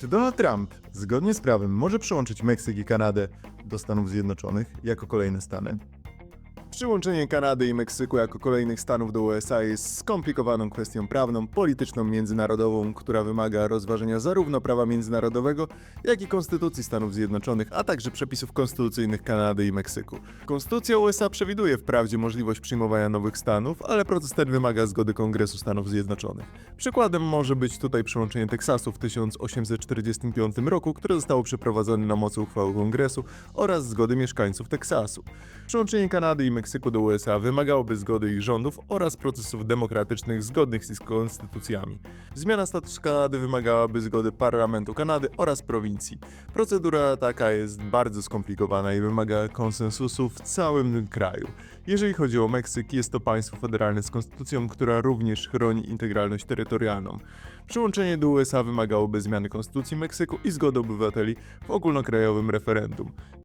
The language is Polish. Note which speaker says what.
Speaker 1: Czy Donald Trump, zgodnie z prawem, może przyłączyć Meksyk i Kanadę do Stanów Zjednoczonych jako kolejne stany? Przyłączenie Kanady i Meksyku jako kolejnych stanów do USA jest skomplikowaną kwestią prawną, polityczną, międzynarodową, która wymaga rozważenia zarówno prawa międzynarodowego, jak i Konstytucji Stanów Zjednoczonych, a także przepisów konstytucyjnych Kanady i Meksyku. Konstytucja USA przewiduje wprawdzie możliwość przyjmowania nowych stanów, ale proces ten wymaga zgody Kongresu Stanów Zjednoczonych. Przykładem może być tutaj przyłączenie Teksasu w 1845 roku, które zostało przeprowadzone na mocy uchwały Kongresu oraz zgody mieszkańców Teksasu. Przyłączenie Kanady i Meksyku do USA wymagałoby zgody ich rządów oraz procesów demokratycznych zgodnych z ich konstytucjami. Zmiana statusu Kanady wymagałaby zgody Parlamentu Kanady oraz prowincji. Procedura taka jest bardzo skomplikowana i wymaga konsensusu w całym kraju. Jeżeli chodzi o Meksyk, jest to państwo federalne z konstytucją, która również chroni integralność terytorialną. Przyłączenie do USA wymagałoby zmiany konstytucji Meksyku i zgody obywateli w ogólnokrajowym referendum.